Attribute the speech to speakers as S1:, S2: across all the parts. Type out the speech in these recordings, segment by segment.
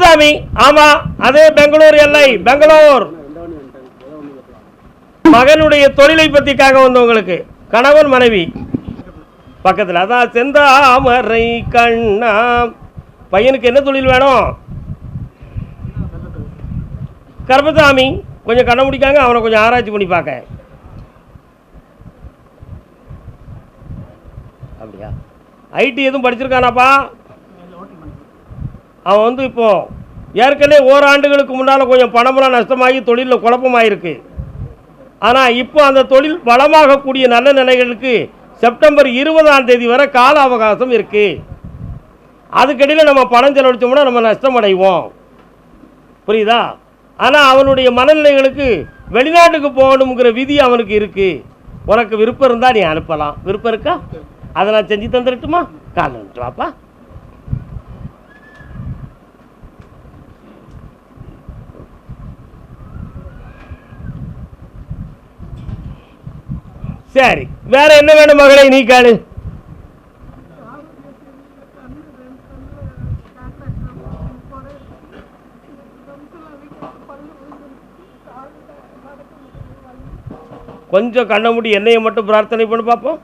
S1: கருப்பசாமி ஆமா அதே பெங்களூர் எல்லை பெங்களூர். மகனுடைய தொழிலை பத்தி வந்தவங்களுக்கு கணவன் மனைவி. பக்கத்தில் அதான் செந்தாமரை கண்ணா பையனுக்கு என்ன தொழில் வேணும்? கருப்பசாமி கொஞ்சம் கண்ண முடிக்காங்க அவனை கொஞ்சம் ஆராய்ச்சி பண்ணி பார்க்க அப்படியா? ஐடி எதுவும் படிச்சிருக்கானாப்பா? அவன் வந்து இப்போ ஏற்கனவே ஓராண்டுகளுக்கு முன்னால் கொஞ்சம் பணமெல்லாம் நஷ்டமாகி தொழிலில் குழப்பமாயிருக்கு. ஆனால் இப்போ அந்த தொழில் வளமாகக்கூடிய நல்ல நிலைகளுக்கு செப்டம்பர் இருபதாம் தேதி வரை கால அவகாசம் இருக்குது அதுக்கடியில் நம்ம பணம் செலவழிச்சோம்னா நம்ம நஷ்டம் அடைவோம் புரியுதா? ஆனால் அவனுடைய மனநிலைகளுக்கு வெளிநாட்டுக்கு போகணுங்கிற விதி அவனுக்கு இருக்குது உனக்கு விருப்பம் இருந்தால் நீ அனுப்பலாம். விருப்பம் இருக்கா? அதை நான் செஞ்சு தந்துடட்டுமா காலைல வந்துட்டு சரி. வேற என்ன வேணும் மகளை? நீ காடு கொஞ்சம் கண்ண முடி என்னையை மட்டும் பிரார்த்தனை பண்ணி பார்ப்போம்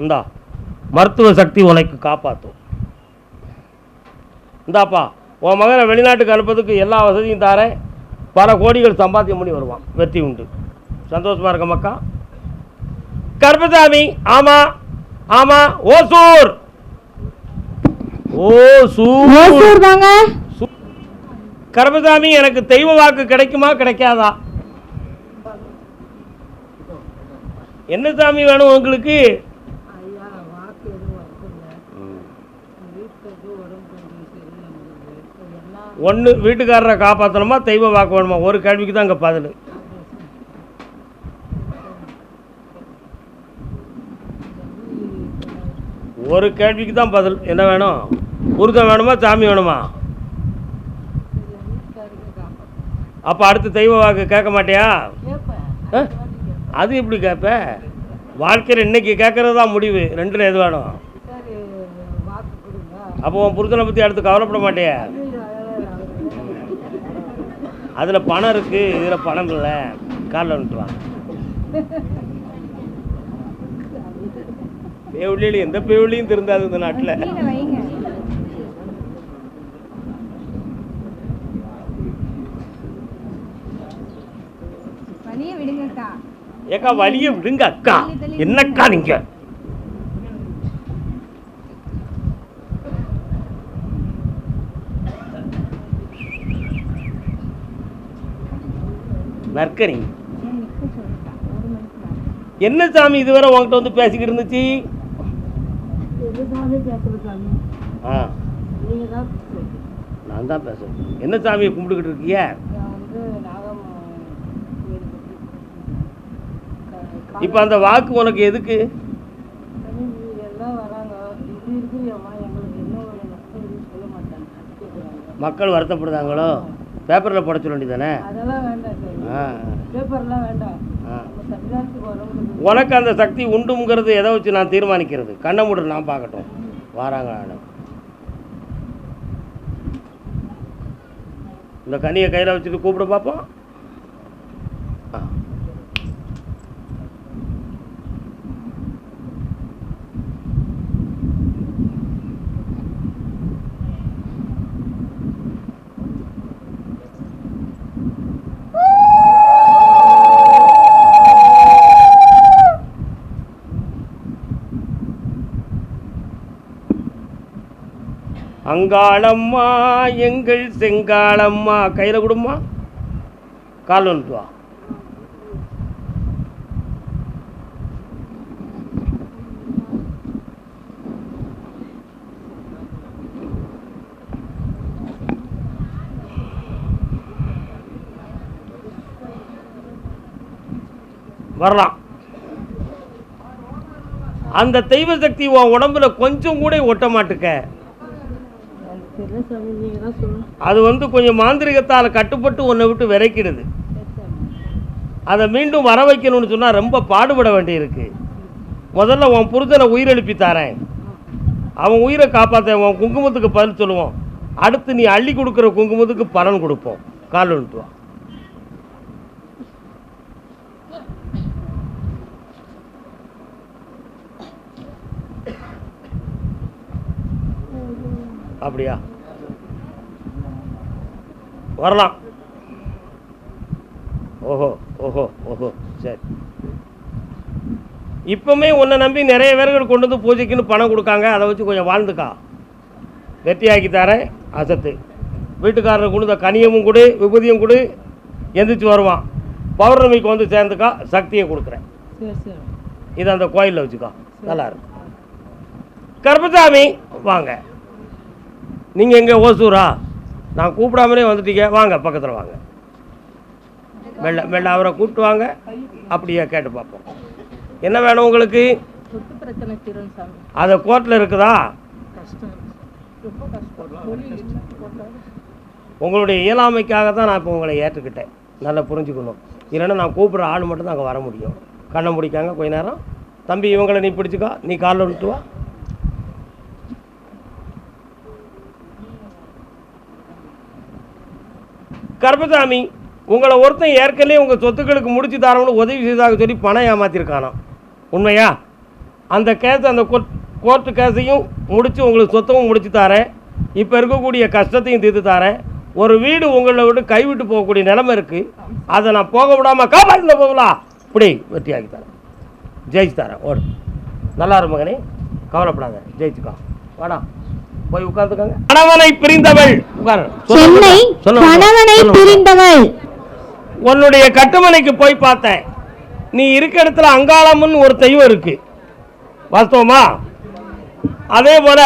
S1: இந்தா மருத்துவ சக்தி உனக்கு காப்பாற்றும் இந்தாப்பா உன் மகனை வெளிநாட்டுக்கு அனுப்புறதுக்கு எல்லா வசதியும் தாரேன். பல கோடிகள் சம்பாத்தியம் பண்ணி வருவான் வெற்றி உண்டு. சந்தோஷமா இருக்க மக்கா? கருப்பசாமி ஆமா ஆமா ஓசூர். ஓசூர்.
S2: ஓசூர் தாங்க.
S1: கருப்பசாமி எனக்கு தெய்வ வாக்கு கிடைக்குமா கிடைக்காதா? என்ன சாமி வேணும் உங்களுக்கு
S3: ஐயா வாக்கு எதுவும் வரல வீட்டுக்கு உடம்பு கொஞ்சம் சரியில்லை எல்லாம்
S1: ஒன்று வீட்டுக்காரரை காப்பாற்றணுமா தெய்வ வாக்கு வேணுமா? ஒரு கேள்விக்கு தான் அங்கே பதில். ஒரு கேள்விக்கு தான் பதில். என்ன வேணும்? புருஷன் வேணுமா சாமி வேணுமா? அப்போ அடுத்து தெய்வ வாக்கு கேட்க மாட்டியா? அது எப்படி கேட்ப? வாழ்க்கையில் இன்னைக்கு கேட்கறது தான் முடிவு. ரெண்டில் எது வேணும்? அப்போ உன் புருஷனை பற்றி அடுத்து கவலைப்பட மாட்டியா? அதில் பணம் இருக்குது இதில் பணம் இல்லை. காலில் வந்துட்டு வா பேவுள்ளியில் எந்த பேவுள்ளியும் திருந்தாது இந்த நாட்டில். ஏக்கா வழியை விடுங்க அக்கா. என்னக்கா நீங்க?
S2: மேல.
S1: என்ன சாமி இதுவரை உன்கிட்ட வந்து பேசிக்கிட்டு இருந்துச்சு? ஆ. நான் தான் பேசுறேன் என்ன சாமியை கும்பிட்டுக்கிட்டு இருக்கிய? இப்போ அந்த வாக்கு உனக்கு எதுக்கு? மக்கள் வருத்தப்படுதாங்களோ? பேப்பரில் போட சொல்ல வேண்டியதானே உனக்கு அந்த சக்தி உண்டுங்கிறது எதை வச்சு நான் தீர்மானிக்கிறது? கண்ணை மூடு நான் பார்க்கட்டும். வாராங்க ஆடம் இந்த கனியை கையில் வச்சுட்டு கூப்பிட பார்ப்போம். அங்காளம்மா எங்கள் செங்காளம்மா. கையில் கொடுமா கால் வந்துட்டு வா. வரலாம். அந்த தெய்வ சக்தி உன் உடம்புல கொஞ்சம் கூட ஒட்ட மாட்டுக்க
S3: எனக்கு தெரியல சாமி நீங்கள் தான் சொல்லணும்
S1: அது வந்து கொஞ்சம் மாந்திரிகத்தால் கட்டுப்பட்டு உன்னை விட்டு
S3: விரைக்கிடுது
S1: அதை மீண்டும் வர வைக்கணும்னு சொன்னால் ரொம்ப பாடுபட வேண்டியிருக்கு. முதல்ல உன் புருஷனை உயிரெழுப்பி தரேன். அவன் உயிரை காப்பாற்ற உன் குங்குமத்துக்கு பதில் சொல்லுவோம். அடுத்து நீ அள்ளி கொடுக்குற குங்குமத்துக்கு பலன் கொடுப்போம். கால் விட்டுவான் அப்படியா? வரலாம். ஓஹோ ஓஹோ ஓஹோ சரி. இப்பவுமே உன்னை நம்பி நிறைய பேர்கள் கொண்டு வந்து பூஜைக்குன்னு பணம் கொடுக்காங்க. அதை வச்சு கொஞ்சம் வாழ்ந்துக்கா. வெற்றியாக்கி தரேன் அசத்து. வீட்டுக்காரருக்கு கொடுத்த கனியமும் கொடு விபூதியும் கொடு எந்திரிச்சு வருவான். பௌர்ணமிக்கு வந்து சேர்ந்துக்கா சக்தியை கொடுக்குறேன். இது அந்த கோயிலில் வச்சுக்கோ. நல்லா இருக்கும். கருப்பசாமி வாங்க. நீங்கள் எங்கே ஓசூரா? நான் கூப்பிடாமலே வந்துட்டீங்க வாங்க பக்கத்தில் வாங்க. மெல்ல மெல்ல அவரை கூப்பிட்டு வாங்க அப்படியே கேட்டு பார்ப்போம். என்ன வேணும் உங்களுக்கு? அதை கோர்ட்டில் இருக்குதா? உங்களுடைய இயலாமைக்காக தான் நான் இப்போ உங்களை ஏற்றுக்கிட்டேன். நல்லா புரிஞ்சுக்கணும். இல்லைன்னா நான் கூப்பிட்ற ஆள் மட்டும் தான் அங்கே வர முடியும். கண்ணை முடிக்காங்க கொஞ்ச நேரம். தம்பி இவங்களை நீ பிடிச்சிக்கோ. நீ காலில் விட்டு கருப்பசாமி உங்களை ஒருத்தன் ஏற்கனவே உங்கள் சொத்துக்களுக்கு முடிச்சு தரவனு உதவி செய்ததாக சொல்லி பணம் ஏமாத்திருக்கானாம் உண்மையா? அந்த கேஸ் அந்த கோர்ட் கோர்ட்டு கேஸையும் முடித்து உங்களுக்கு சொத்தமும் முடித்து தரேன். இப்போ இருக்கக்கூடிய கஷ்டத்தையும் தீர்த்து தரேன். ஒரு வீடு உங்களை விட்டு கைவிட்டு போகக்கூடிய நிலைமை இருக்குது அதை நான் போக விடாமல் காப்பாற்றின போகலாம் இப்படி வெற்றியாகி தரேன். ஜெயிச்சு தரேன். ஓடு நல்லா இரு மகனே. கவலைப்படாத. ஜெயிச்சுக்கோ. வாடா. போய் உட்காந்துக்கோங்க கணவனை பிரிந்தவள்.
S4: சென்னை. கணவனை. பிரிந்தவள்.
S1: உன்னுடைய கட்டுமனைக்கு போய் பார்த்தேன். நீ இருக்க இடத்துல அங்காளம்னு ஒரு தெய்வம் இருக்கு. வாஸ்தவமா? அதே போல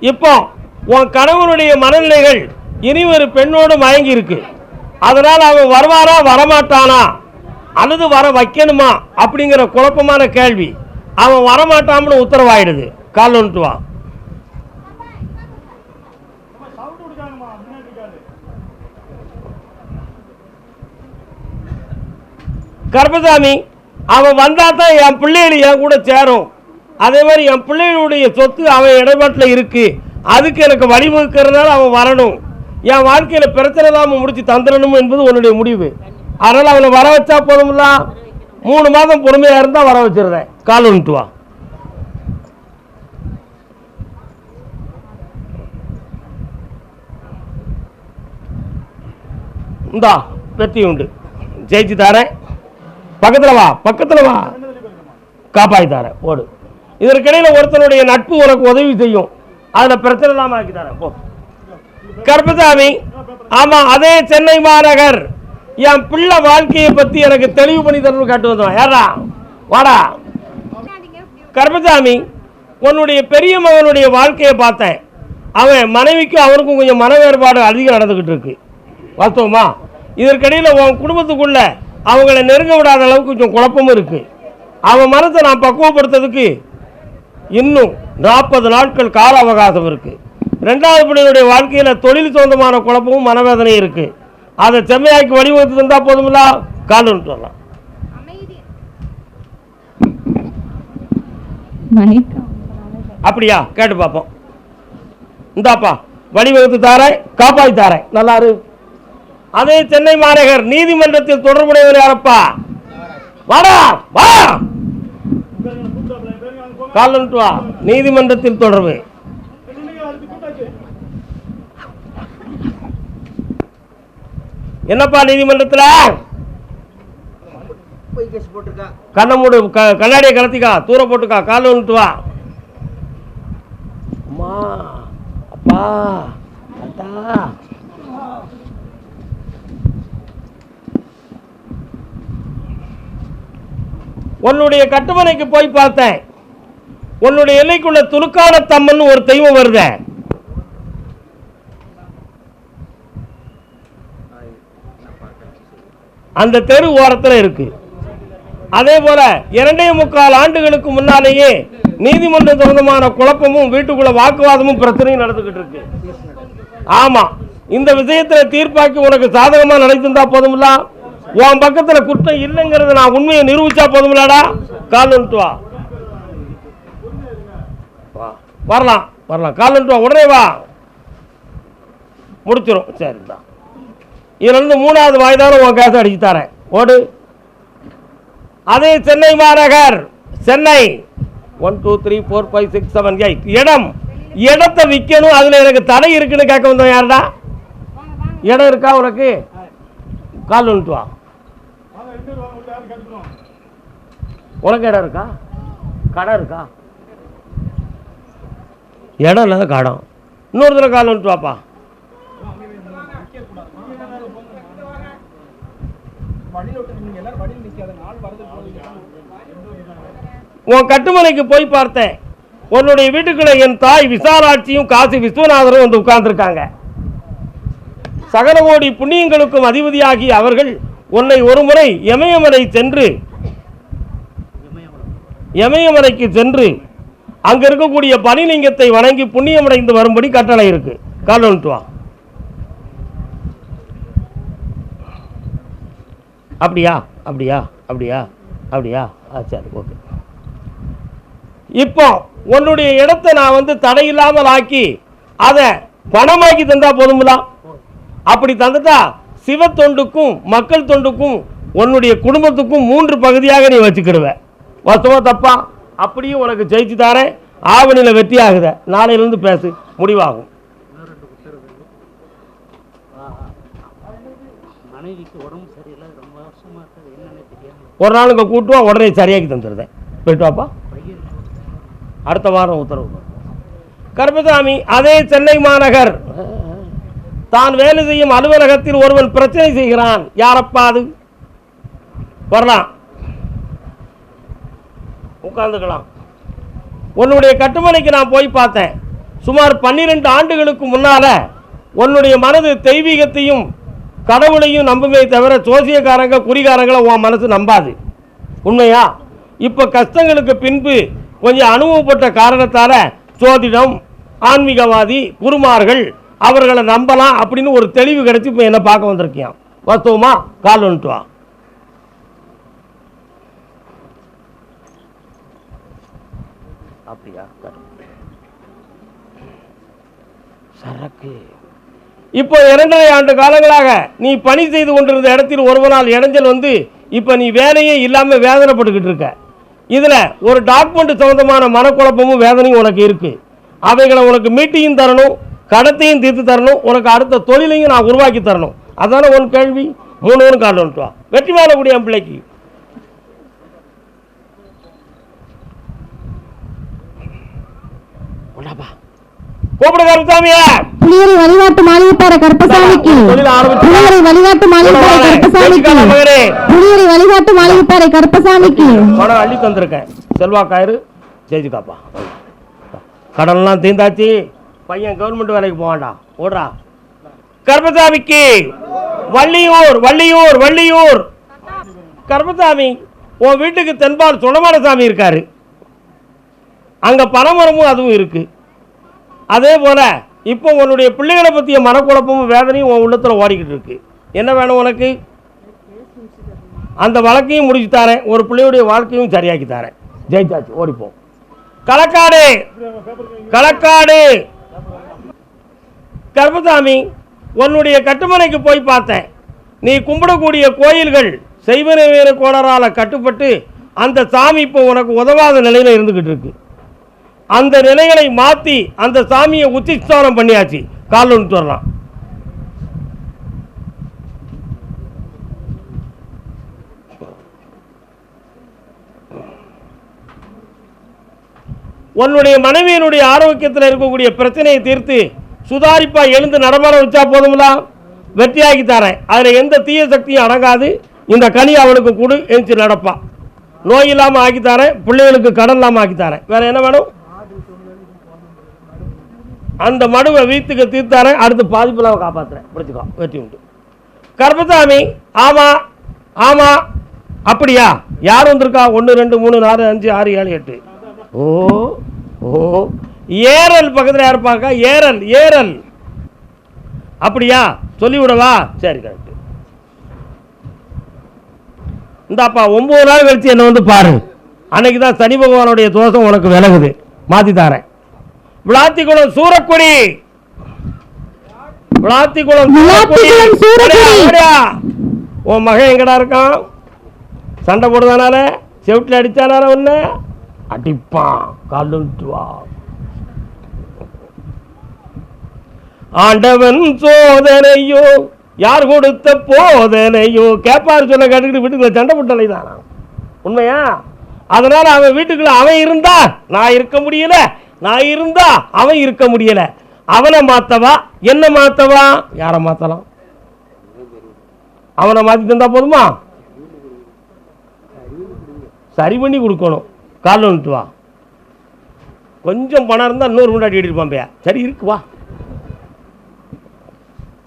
S1: இப்போ உன் கணவனுடைய மனநிலைகள் இனி ஒரு பெண்ணோடு மயங்கி இருக்கு. அதனால் அவன் வருவாரா வரமாட்டானா? அல்லது வர வைக்கணுமா? அப்படிங்கிற குழப்பமான கேள்வி. அவன் வரமாட்டான்னு உத்தரவாயிடுது. கால் வந்துட்டு வா. கர்பசாமி அவன் வந்தா தான் என் பிள்ளைகள் என் கூட சேரும். அதே மாதிரி என் பிள்ளைகளுடைய சொத்து அவன் இடைப்பாட்டில் இருக்கு. அதுக்கு எனக்கு வழிவகுக்கிறதுனால அவன் வரணும். என் வாழ்க்கையில் பிரச்சனை இல்லாமல் முடிச்சு தந்துடணும் என்பது உன்னுடைய முடிவு. அதனால் அவனை வர வச்சா போதும்ல? மூணு மாதம் பொறுமையாக இருந்தால் வர வச்சிருந்தேன் கால் வந்துட்டு வா. இந்தா வெற்றி உண்டு. ஜெயிச்சு தாரேன். பக்கத்தில் வா பக்கத்தில் வா. காப்பாற்றி தரேன் ஓடு. இதற்கிடையில் ஒருத்தனுடைய நட்பு உனக்கு உதவி செய்யும். அதில் பிரச்சனை இல்லாமல் ஆக்கி தரேன் போ. கருப்பசாமி ஆமாம் அதே சென்னை மாநகர். என் பிள்ளை வாழ்க்கையை பற்றி எனக்கு தெளிவு பண்ணி தரணும் காட்டு வந்தோம் யாரா வாடா. கருப்பசாமி உன்னுடைய பெரிய மகனுடைய வாழ்க்கையை பார்த்தேன். அவன் மனைவிக்கும் அவனுக்கும் கொஞ்சம் மன வேறுபாடு அதிகம் நடந்துக்கிட்டு இருக்குது வாஸ்தவமா? இதற்கிடையில் உன் குடும்பத்துக்குள்ள அவங்கள நெருங்க விடாத அளவுக்கு கொஞ்சம் குழப்பமும் இருக்கு. அவன் மனத்தை நான் பக்குவப்படுத்துறதுக்கு இன்னும் நாற்பது நாட்கள் கால அவகாசம் இருக்கு. ரெண்டாவது பிள்ளையுடைய வாழ்க்கையில் தொழில் சொந்தமான குழப்பமும் மனவேதனையும் இருக்கு. அதை செம்மையாக்கி வழிவகுத்து தந்தால் போதுமில்ல? கால் வந்துட்டு வரலாம். அப்படியா? கேட்டு பார்ப்போம். இந்தாப்பா வழிவகுத்து தாரேன் காப்பாற்றி தாரேன். நல்லா இரு. அதே சென்னை மாநகர் நீதிமன்றத்தில் தொடர்புடையவர் யாரப்பா? வாடா வா! கால் வந்துட்டு வா. நீதிமன்றத்தில் தொடர்பு. என்னப்பா நீதிமன்றத்தில்? கண்ண மூடு க கண்ணாடியை கலத்திக்கா தூர போட்டுக்கா. கால் வந்துட்டு வா. அம்மா அப்பா. உன்னுடைய கட்டுமனைக்கு போய் பார்த்தேன். உன்னுடைய எல்லைக்குள்ள துலுக்கான தம்மன் ஒரு தெய்வம் வருத. அந்த தெரு ஓரத்தில் இருக்கு. அதே போல இரண்டே முக்கால் ஆண்டுகளுக்கு முன்னாலேயே நீதிமன்ற சம்பந்தமான குழப்பமும் வீட்டுக்குள்ள வாக்குவாதமும் பிரச்சனையும் நடந்துகிட்டு இருக்கு. ஆமா இந்த விஷயத்துல தீர்ப்பாக்கி உனக்கு சாதகமா நடத்திருந்தா போதும்லாம் உன் பக்கத்துல குற்றம் இல்லைங்கிறது நான் உண்மையை நிரூபிச்சா போதுமில்லடா கால் வந்துட்டு வா. வரலாம் வரலாம். கால் வந்துட்டு வா. உடனே வா. முடிச்சிடும் சரிதா இதுலேருந்து மூணாவது வாய்தான உன் கேஸ் அடிச்சு தரேன். ஓடு. அதே சென்னை மாநகர் Chennai. One two three four five six seven eight இடம். இடத்தை விற்கணும் அதில் எனக்கு தடை இருக்குன்னு கேட்க வந்தோம் யாருடா? இடம் இருக்கா உனக்கு? கால் வந்துட்டு வா. உனக்கு இடம் இருக்கா? கடை இருக்கா? இடம் இல்லாத கடம். இன்னொரு தடவை காலம் வந்துட்டு வாப்பா. உன் கட்டுமனைக்கு போய் பார்த்தேன். உன்னுடைய வீட்டுக்குள்ள என் தாய் விசாலாட்சியும் காசி விஸ்வநாதரும் வந்து உட்கார்ந்துருக்காங்க. சகல கோடி புண்ணியங்களுக்கும் அதிபதியாகி அவர்கள் உன்னை ஒருமுறை எமயமலை சென்று எமயமலைக்கு சென்று அங்க இருக்கக்கூடிய பனிலிங்கத்தை வணங்கி புண்ணியமடைந்து வரும்படி கட்டளை இருக்கு. கால் வா. அப்படியா? அப்படியா? அப்படியா? அப்படியா? ஆ சரி ஓகே. இப்போ உன்னுடைய இடத்தை நான் வந்து தடையில்லாமல் ஆக்கி அதை பணமாக்கி தந்தா போதுங்களா அப்படி தந்துட்டா சிவ தொண்டுக்கும் மக்கள் தொண்டுக்கும் உன்னுடைய குடும்பத்துக்கும் மூன்று பகுதியாக நீ வச்சுக்கிடுவ. வசமா தப்பா? அப்படியும் உனக்கு ஜெயிச்சு தாரேன். ஆவணியில் வெற்றி ஆகுத. நாளையிலேருந்து பேசு. முடிவாகும். ஒரு நாளுக்கு கூட்டுவா உடனே சரியாக்கி தந்துடுதேன் போயிட்டு வாப்பா. அடுத்த வாரம் உத்தரவு. கருப்பசாமி அதே சென்னை மாநகர். தான் வேலை செய்யும் அலுவலகத்தில் ஒருவன் பிரச்சனை செய்கிறான். யாரப்பா அது? வரலாம். உட்கார்ந்துக்கலாம். உன்னுடைய கட்டுமனைக்கு நான் போய் பார்த்தேன். சுமார் பன்னிரெண்டு ஆண்டுகளுக்கு முன்னால உன்னுடைய மனது தெய்வீகத்தையும் கடவுளையும் நம்புமே தவிர சோசியக்காரங்க குறிகாரங்களை உன் மனசு நம்பாது. உண்மையா? இப்போ கஷ்டங்களுக்கு பின்பு கொஞ்சம் அனுபவப்பட்ட காரணத்தால் சோதிடம் ஆன்மீகவாதி குருமார்கள் அவர்களை நம்பலாம் அப்படின்னு ஒரு தெளிவு கிடைச்சி இப்போ என்ன பார்க்க வந்திருக்கியான் வாஸ்தவமா கால் வந்துட்டு வா. அப்படியா? சரக்கு. இப்போ இரண்டரை ஆண்டு காலங்களாக நீ பணி செய்து கொண்டிருந்த இடத்தில் ஒரு நாள் இடைஞ்சல் வந்து இப்போ நீ வேலையே இல்லாமல் வேதனைப்பட்டுக்கிட்டு இருக்க. இதில் ஒரு டாக்குமெண்ட் சம்மந்தமான மனக்குழப்பமும் வேதனையும் உனக்கு இருக்குது அவைகளை உனக்கு மீட்டியும் தரணும் கடத்தையும் தீர்த்து தரணும். உனக்கு அடுத்த தொழிலையும் நான் உருவாக்கி தரணும். அதானே உன் கேள்வி? மூணு கால் வந்துட்டு வா. வெற்றி வாழக்கூடிய என் பிள்ளைக்கு.
S5: புலியரை வழிகாட்டு மாளிகைப்பாறை கருப்பசாமிக்கு. புலியரை வழிகாட்டு மாளிகைப்பாறை கருப்பசாமிக்கு. புலியரை வழிகாட்டு மாளிகைப்பாறை கருப்பசாமிக்கு.
S1: பணம் அள்ளி தந்திருக்கேன். செல்வா காயிறு ஜெயிச்சுக்காப்பா. கடன்லாம் தீர்ந்தாச்சு. பையன் கவர்மெண்ட் வேலைக்கு போவான்டா. ஓடுறா. கர்மசாமிக்கு. வள்ளியூர் வள்ளியூர் வள்ளியூர். கர்மசாமி உன் வீட்டுக்கு தென்பால் சுடமான சாமி இருக்காரு. அங்கே பனைமரமும் அதுவும் இருக்கு. அதே போல் இப்போ உன்னுடைய பிள்ளைகளை பற்றிய மனக்குழப்பமும் வேதனையும் உன் உள்ளத்தில் ஓடிக்கிட்டு இருக்கு. என்ன வேணும் உனக்கு? அந்த வழக்கையும் முடிச்சு தரேன். ஒரு பிள்ளையுடைய வாழ்க்கையும் சரியாக்கி தரேன். ஜெயிச்சாச்சு. ஓடிப்போம். களக்காடு. களக்காடு. கர்பசாமி உன்னுடைய கட்டுமனைக்கு போய் பார்த்தேன். நீ கும்பிடக்கூடிய கோயில்கள் செய்வன வீர கோளரால் கட்டுப்பட்டு அந்த சாமி இப்போ உனக்கு உதவாத நிலையில் இருந்துக்கிட்டு இருக்கு. அந்த நிலைகளை மாற்றி அந்த சாமியை உச்சிஸ்தானம் பண்ணியாச்சு. கால் ஒன்று வரலாம். உன்னுடைய மனைவியினுடைய ஆரோக்கியத்தில் இருக்கக்கூடிய பிரச்சனையை தீர்த்து சுதாரிப்பா எழுந்து நடமாட வச்சா போதுங்களா வெற்றியாக்கி தரேன். அதில் எந்த தீய சக்தியும் அடங்காது. இந்த கனி அவளுக்கு கொடு எழுந்து நடப்பா. நோய் இல்லாமல் ஆக்கி தரேன். பிள்ளைகளுக்கு கடன் இல்லாமல் ஆக்கி தரேன். வேற என்ன வேணும்? அந்த மடுவை வீட்டுக்கு தீர்த்தாரேன் அடுத்து பாதிப்பில்லாம காப்பாற்றுறேன் பிடிச்சிக்கோ வெற்றி உண்டு. கர்பசாமி ஆமாம் ஆமாம் அப்படியா? யார் வந்திருக்கா? ஒன்று ரெண்டு மூணு நாலு அஞ்சு ஆறு ஏழு எட்டு. ஓ ஓ. ஏரல் பக்கத்தில் யார் பார்க்கா? ஏரல் ஏரல். அப்படியா? சொல்லிவிடவா சரி கரெக்ட் இந்தாப்பா ஒம்பது நாள் கழிச்சு என்னை வந்து பாரு. அன்னைக்கு தான் சனி பகவானுடைய தோஷம் உனக்கு விலகுது. மாற்றி தாரேன். விளாத்திக்குளம் சூரக்குடி. விளாத்திக்குளம். உன் மகன் எங்கடா இருக்கான்? சண்டை போடுதானால செவிட்டில் அடிச்சானால ஒன்று அடிப்பான். கல்லுன்ட்டு வா ஆண்டவன் சோதனையோ யார் கொடுத்த போதனையோ கேட்பார் சொல்ல கேட்டுக்கிட்டு வீட்டுக்குள்ள சண்டை போட்டலை தானா உண்மையா? அதனால அவன் வீட்டுக்குள்ள அவன் இருந்தா நான் இருக்க முடியல நான் இருந்தா அவன் இருக்க முடியல. அவனை மாத்தவா? என்ன மாத்தவா? யாரை மாத்தலாம்? அவனை மாத்தி தந்தா போதுமா? சரி பண்ணி கொடுக்கணும். கால் வந்துட்டு வா. கொஞ்சம் பணம் இருந்தால் இன்னொரு முன்னாடி எடுத்துப்பான் பையா சரி இருக்கு வா.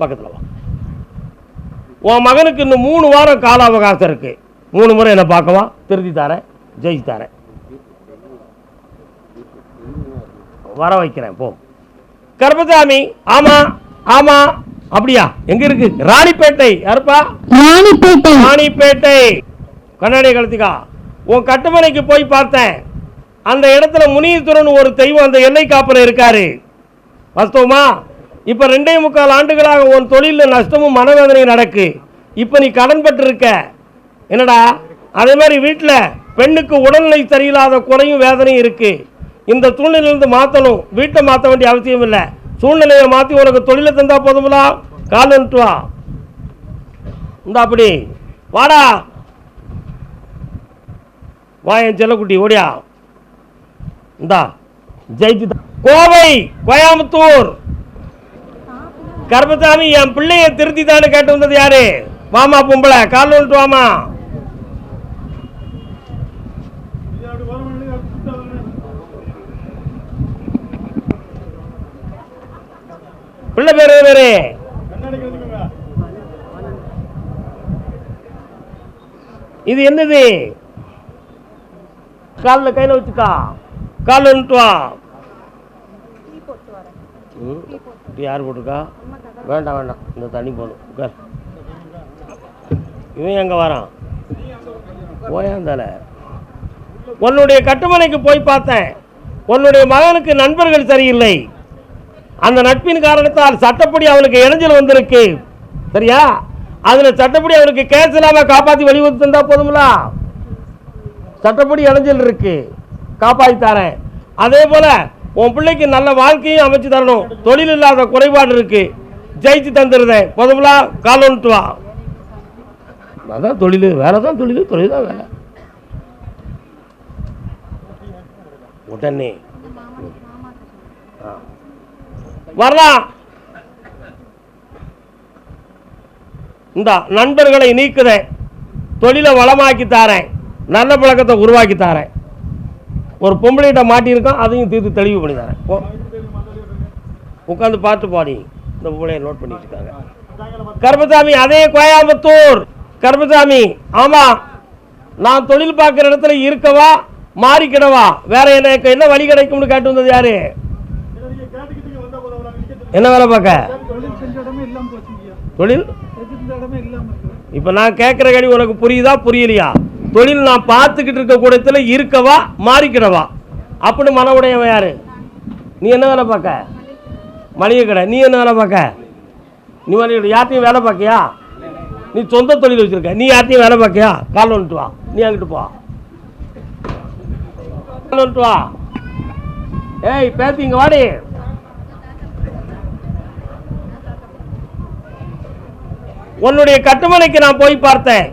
S1: பக்கத்தில் வா. உன் மகனுக்கு இன்னும் மூணு வாரம் கால அவகாசம் இருக்கு. மூணு முறை என்னை பார்க்கவா? திருத்தி தரேன் ஜெயிச்சு தரேன். வர வைக்கிறேன் போ. கருப்பசாமி ஆமா ஆமா அப்படியா? எங்க இருக்கு? ராணிப்பேட்டை யாருப்பா?
S5: ராணிப்பேட்டை.
S1: ராணிப்பேட்டை. கண்ணாடி கழுத்திக்கா உன் கட்டுமனைக்கு போய் பார்த்தேன். அந்த இடத்துல முனீஸ்வரன் ஒரு தெய்வம் அந்த எல்லை காப்பில் இருக்காரு. வாஸ்தவமா? இப்போ ரெண்டே முக்கால் ஆண்டுகளாக உன் தொழிலில் நஷ்டமும் மனவேதனையும் நடக்கு. இப்போ நீ கடன் பட்டிருக்க என்னடா? அதே மாதிரி வீட்டில் பெண்ணுக்கு உடல்நிலை சரியில்லாத குறையும் வேதனையும் இருக்குது இந்த சூழ்நிலையிலிருந்து மாற்றணும் வீட்டை மாற்ற வேண்டிய அவசியம் இல்லை. சூழ்நிலையை மாற்றி உனக்கு தொழிலை தந்தால் போதுங்களா கால் வந்துட்டு வா. இந்த அப்படி. வாடா. வா என் செல்லக்குட்டி ஓடியா. இந்தா. ஜெயிச்சு கோவை கோயம்புத்தூர். கருமசாமி என் பிள்ளைய திருத்தித்தான்னு கேட்டு வந்தது யாரு? வாமா பொம்பளை கால் வந்துட்டு வாமா. பிள்ளை பேரு பேரு? இது என்னது? காலில் கையில் வச்சுக்கா. காலில் வந்துட்டு வா ம், டீ யார் போட்டிருக்கா? வேண்டாம் வேண்டாம். இந்த தண்ணி போதும். உட்கார். இவன் எங்கே வரான்? போயாந்தால உன்னுடைய கட்டுமனைக்கு போய் பார்த்தேன். உன்னுடைய மகனுக்கு நண்பர்கள் சரியில்லை. அந்த நட்பின் காரணத்தால் சட்டப்படி அவனுக்கு இணைஞ்சல் வந்திருக்கு. சரியா? அதில் சட்டப்படி அவனுக்கு கேஸ் இல்லாமல் காப்பாற்றி வெளிவந்து தந்தால் போதுங்களா சட்டப்படி இணைஞ்சல் இருக்கு. காப்பாற்றி தரேன். அதே போல உன் பிள்ளைக்கு நல்ல வாழ்க்கையும் அமைச்சு தரணும். தொழில் இல்லாத குறைபாடு இருக்கு. ஜெயிச்சு தந்துருதேன் போதுங்களா கால் வந்துட்டு வா. அதான் தொழில். வேலை தான் தொழில் தொழில் தான் வேலை. உடனே. வரலாம் இந்த நண்பர்களை நீக்குதேன் தொழிலை வளமாக்கி தாரேன். நல்ல பழக்கத்தை உருவாக்கி தாரேன். ஒரு பொம்பளைகிட்ட மாட்டியிருக்கோம் அதையும் தீர்த்து தெளிவு பண்ணி தரேன். போ உட்காந்து பார்த்து பாடி இந்த பொம்பளையை நோட் பண்ணிட்டு இருக்காங்க. கருப்பசாமி அதே கோயம்புத்தூர். கருப்பசாமி ஆமா நான் தொழில் பார்க்குற இடத்துல இருக்கவா மாறிக்கிடவா? வேற எனக்கு என்ன வழி கிடைக்கும்னு கேட்டு வந்தது யாரு? என்ன வேலை பார்க்க?
S6: தொழில்?
S1: இப்போ நான் கேட்குற கேள்வி உனக்கு புரியுதா புரியலையா? தொழில் நான் பார்த்துக்கிட்டு இருக்க கூடத்தில் இருக்கவா மாறிக்கிடவா அப்படின்னு மன உடையவன் யாரு? நீ என்ன வேலை பார்க்க? மளிகை கடை. நீ என்ன வேலை பார்க்க? நீ மளிகை கடை. யார்ட்டையும் வேலை பார்க்கியா? நீ சொந்த தொழில் வச்சிருக்க. நீ யார்ட்டையும் வேலை பார்க்கியா? கால் வந்துட்டு வா. நீ அங்கிட்டு போ. கால் வந்துட்டு வா. ஏய் பேசிங்க இங்க வாடி. உன்னுடைய கட்டுமனைக்கு நான் போய் பார்த்தேன்.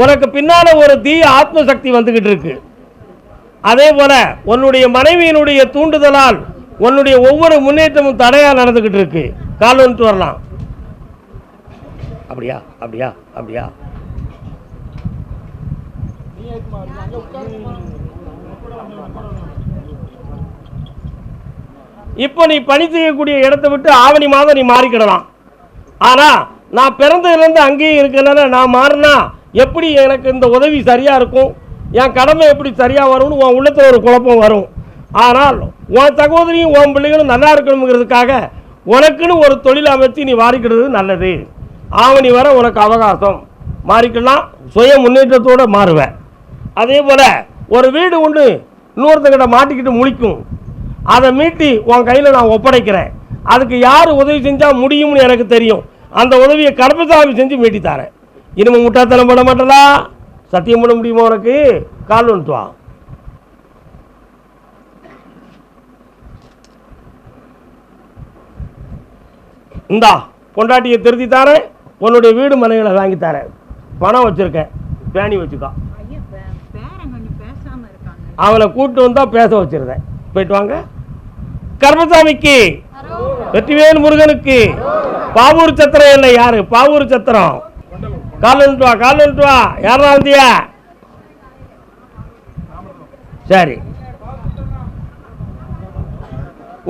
S1: உனக்கு பின்னால் ஒரு தீய ஆத்மசக்தி வந்துக்கிட்டு இருக்கு. அதே போல உன்னுடைய மனைவியினுடைய தூண்டுதலால் உன்னுடைய ஒவ்வொரு முன்னேற்றமும் தடையாக நடந்துக்கிட்டு இருக்கு. கால் வந்துட்டு வரலாம். அப்படியா? அப்படியா? அப்படியா? இப்போ நீ பணி செய்யக்கூடிய இடத்தை விட்டு ஆவணி மாதம் நீ மாறிக்கிடலாம். ஆனா நான் பிறந்ததுலேருந்து அங்கேயும் இருக்கிறனால நான் மாறினா எப்படி எனக்கு இந்த உதவி சரியாக இருக்கும்? என் கடமை எப்படி சரியாக வரும்னு உன் உள்ளத்தில் ஒரு குழப்பம் வரும். ஆனால் உன் சகோதரியும் உன் பிள்ளைகளும் நல்லா இருக்கணுங்கிறதுக்காக உனக்குன்னு ஒரு தொழில் அமைச்சு நீ வாரிக்கிறது நல்லது. ஆவணி வர உனக்கு அவகாசம். மாறிக்கலாம் சுய முன்னேற்றத்தோடு மாறுவேன். அதே போல் ஒரு வீடு ஒன்று இன்னொருத்தங்கிட்ட மாட்டிக்கிட்டு முழிக்கும். அதை மீட்டி உன் கையில் நான் ஒப்படைக்கிறேன். அதுக்கு யார் உதவி செஞ்சால் முடியும்னு எனக்கு தெரியும். அந்த உதவியை கருப்பசாமி செஞ்சு மீட்டித்தாரேன். தரேன் இனிமே முட்டாத்தனம் பண்ண மாட்டலா சத்தியம் பண்ண முடியுமா உனக்கு? கால் வந்துட்டு வா இந்தா பொண்டாட்டியை திருத்தி தரேன். உன்னுடைய வீடு மனைகளை வாங்கி தரேன். பணம் வச்சுருக்கேன். பேணி வச்சுக்கோ.
S3: ஐயா பேரன் கொஞ்சம் பேசாம இருக்காங்க.
S1: அவளை கூட்டு வந்தா பேச வச்சிருந்தேன். போயிட்டு வாங்க. கர்மசாமிக்கு. வெற்றிவேல் முருகனுக்கு. பாவூர் சத்திரம் இல்லை யாரு? பாவூர் சத்திரம். கால் வந்துட்டு வா கால் வந்துட்டு வா யாரா வந்தியா? சரி.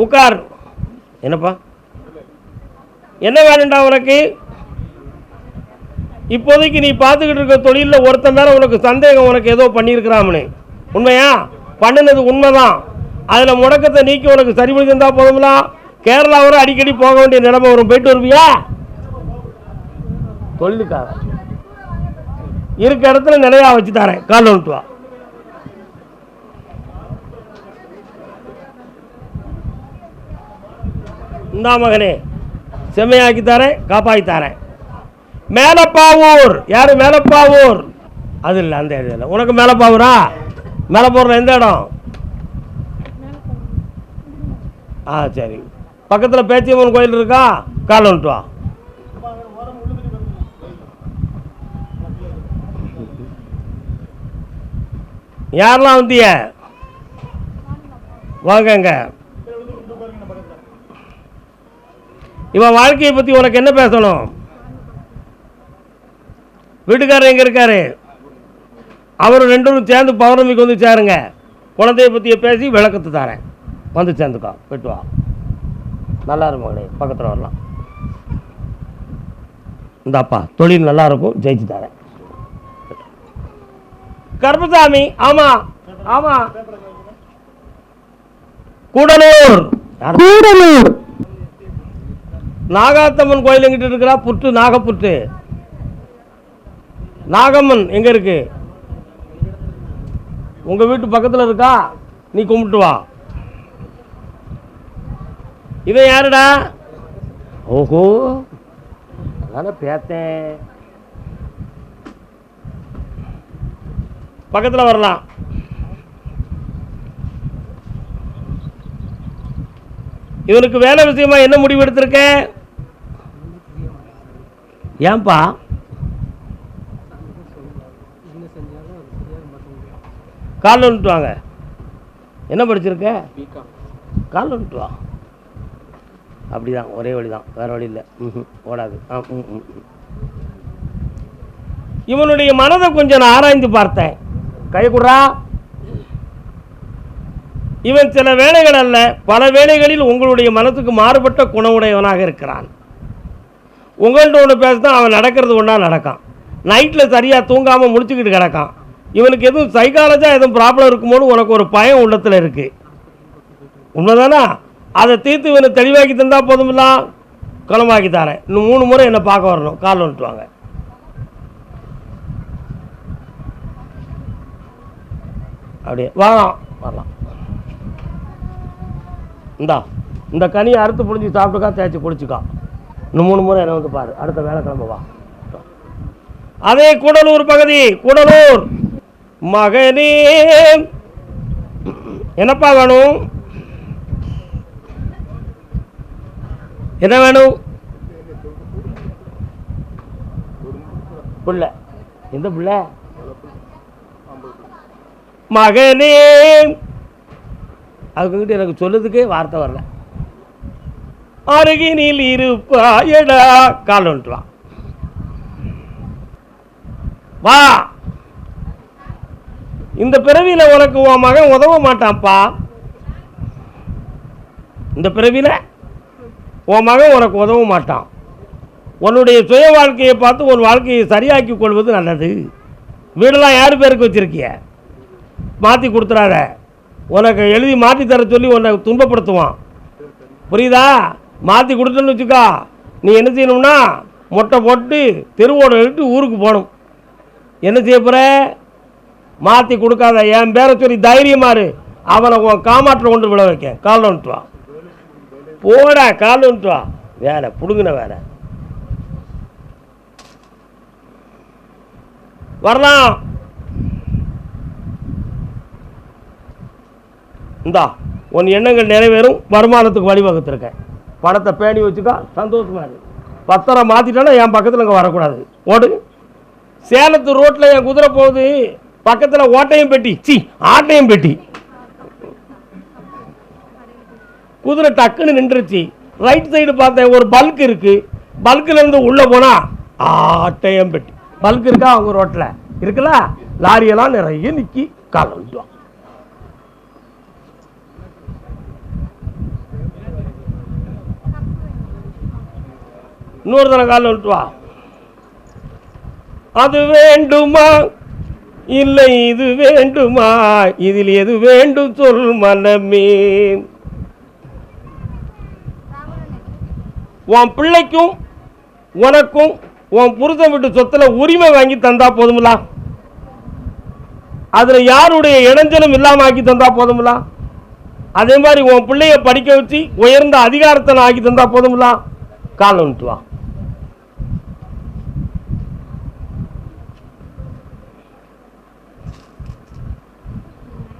S1: உட்கார் என்னப்பா? என்ன வேணுண்டா உனக்கு? இப்போதைக்கு நீ பார்த்துக்கிட்டு இருக்க தொழிலில் ஒருத்தன் மேலே உனக்கு சந்தேகம் உனக்கு ஏதோ பண்ணியிருக்கிறாமனு. உண்மையா? பண்ணினது உண்மைதான். அதில் முடக்கத்தை நீக்கி உனக்கு சரி பண்ணி தந்தா போதுங்களா கேரளா வரை அடிக்கடி போக வேண்டிய நிலைமை வரும். போயிட்டு வருவியா? தொழிலுக்காக. இருக்க இடத்துல நிலையா வச்சு தரேன். கால் வந்துட்டு வா. இந்தா மகனே செம்மையாக்கி தரேன் காப்பாற்றி தரேன். மேலப்பாவூர். யாரு மேலப்பாவூர்? அது இல்லை அந்த இதில் உனக்கு மேலப்பாவூரா? மேலப்பாவூர் எந்த இடம்? ஆ சரி. பக்கத்தில் பேச்சியம்மன் கோயில் இருக்கா? கால் வந்துட்டு வா. யாரெல்லாம் வந்திய வாங்கங்க. இவன் வாழ்க்கையை பற்றி உனக்கு என்ன பேசணும்? வீட்டுக்காரர் எங்கே இருக்காரு? அவர் ரெண்டும் சேர்ந்து பௌர்ணமிக்கு வந்து சேருங்க. குழந்தைய பற்றிய பேசி விளக்கத்து தரேன். வந்து சேர்ந்துக்கோ. போயிட்டு வா. நல்லா இருக்கும் பக்கத்தில் வரலாம். இந்தாப்பா தொழில் நல்லா இருக்கும். ஜெயிச்சு தரேன். கருப்பசாமி ஆமாம் ஆமாம் கூடலூர்.
S5: கூடலூர்.
S1: நாகாத்தம்மன் கோயில் எங்கிட்ட இருக்கிறா புற்று நாகப்புற்று நாகம்மன் எங்க இருக்கு? உங்க வீட்டு பக்கத்துல இருக்கா? நீ கும்பிட்டு வா. இவன் யாருடா? ஓஹோ அதானே பேத்தேன். பக்கத்துல வரலாம். இவனுக்கு வேலை விஷயமா என்ன முடிவு எடுத்திருக்க? ஏன்பா? காலில் வந்துட்டு வாங்க. என்ன படிச்சிருக்க? காலில் வந்துட்டு வா. அப்படிதான் ஒரே வழி தான் வேற வழி இல்லை. ம்ஹும், ஓடாது. ஆ ம் ம் ம். இவனுடைய மனதை கொஞ்சம் நான் ஆராய்ந்து பார்த்தேன். கை குடுறா. இவன் சில வேளைகள் அல்ல பல வேளைகளில் உங்களுடைய மனத்துக்கு மாறுபட்ட குணமுடையவனாக இருக்கிறான். உங்கள்கிட்ட ஒன்று பேசினா அவன் நடக்கிறது ஒன்றா நடக்கான். நைட்டில் சரியாக தூங்காமல் முடிச்சுக்கிட்டு கிடக்கான். இவனுக்கு எதுவும் சைக்காலஜாக எதுவும் ப்ராப்ளம் இருக்குமோன்னு உனக்கு ஒரு பயம் உள்ளத்தில் இருக்குது உண்மைதானா? அதை தீர்த்து இவனை தெளிவாக்கி தந்தால் போதுமில்ல? குளமாக்கி தரேன். இன்னும் மூணு முறை என்னை பார்க்க வரணும். கால் வந்துட்டு வாங்க. அப்படியே வரலாம் வரலாம். இந்தா இந்த கனியை அறுத்து புழிஞ்சு சாப்பிட்டுக்கா தேய்ச்சி குளிச்சுக்கா இன்னும் மூணு முறை என்ன வந்து பாரு. அடுத்த வேலைக்கிழமை வா. அதே கூடலூர் பகுதி கூடலூர். மகனே என்னப்பா வேணும்? என்ன வேணும்? புள்ள. எந்த புள்ள? மகனே. அவங்ககிட்ட எனக்கு சொல்லுறதுக்கே வார்த்தை வரல. அருகினில் இருப்பாயடா. கால் வந்துட்டு வா. வா இந்த பிறவியில உனக்கு உன் மகன் உதவ மாட்டான்ப்பா. இந்த பிறவியில உன் மகன் உனக்கு உதவ மாட்டான். உன்னுடைய சுய வாழ்க்கையை பார்த்து உன் வாழ்க்கையை சரியாக்கி கொள்வது நல்லது. வீடெல்லாம் யார் பேருக்கு வச்சிருக்கிய? மாற்றி கொடுத்துறாத உனக்கு எழுதி மாற்றி தர சொல்லி உன்னை துன்பப்படுத்துவான். புரியுதா? மாற்றி கொடுத்தேன்னு வச்சுக்கோ. நீ என்ன செய்யணும்னா மொட்டை போட்டு தெருவோட விட்டு ஊருக்கு போகணும். என்ன செய்ய போகிற மாற்றி கொடுக்காத. என் பேரை சொல்லி தைரியமாரு அவனை உன் காமாட்டில் கொண்டு விட வைக்க. காலில் வந்துட்டு வா. போடா காலில் வந்துட்டு வா. வேலை பிடுங்கின வேலை. வரலாம். இந்தா உன் எண்ணங்கள் நிறைவேறும் வருமானத்துக்கு வழிவகுத்திருக்கேன். பணத்தை பேணி வச்சுக்கா சந்தோஷமா இருக்கு பத்திரம் மாற்றிட்டேன்னா என் பக்கத்தில் இங்கே வரக்கூடாது. ஓடு. சேலத்து ரோட்டில் என் குதிரை போகுது. பக்கத்தில் ஓட்டையும் பெட்டி. சி ஆட்டையும் பெட்டி. குதிரை டக்குன்னு நின்றுச்சு. ரைட் சைடு பார்த்தேன் ஒரு பல்க் இருக்கு. பல்க்ல இருந்து உள்ள போனா ஆட்டையம் பெட்டி. பல்க் இருக்கா அவங்க ரோட்டில் இருக்குல்ல? லாரியெல்லாம் நிறைய நிக்கி. காலம் விட்டுவான் இன்னொரு தடவை காலில் விட்டு வா அது வேண்டுமா? இல்லை இது வேண்டுமா? இதில் எது வேண்டும் சொல் மனமே. உன் பிள்ளைக்கும் உனக்கும் உன் புருஷன் வீட்டு சொத்துல உரிமை வாங்கி தந்தா போதுமில்லா. அதில் யாருடைய இடைஞ்சலும் இல்லாமல் ஆக்கி தந்தா போதுமில்லா. அதே மாதிரி உன் பிள்ளைய படிக்க வச்சு உயர்ந்த அதிகாரத்தை நான் ஆக்கி தந்தா போதுமில்லா. காலம் விட்டு வா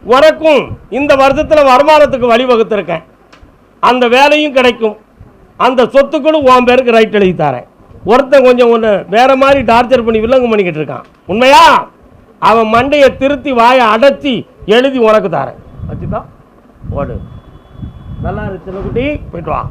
S1: உனக்கும் இந்த வருஷத்தில் வருமானத்துக்கு வழிவகுத்திருக்கேன். அந்த வேலையும் கிடைக்கும். அந்த சொத்துக்களும் உன் பேருக்கு ரைட் எழுதி தரேன். ஒருத்தன் கொஞ்சம் ஒன்று வேறு மாதிரி டார்ச்சர் பண்ணி வில்லங்கம் பண்ணிக்கிட்டு இருக்கான். உண்மையா? அவன் மண்டையை திருத்தி வாயை அடைச்சி எழுதி உனக்கு தரேன். வச்சுதான் ஓடு. நல்லா இருக்கு சின்னக்குட்டி போயிட்டு வா.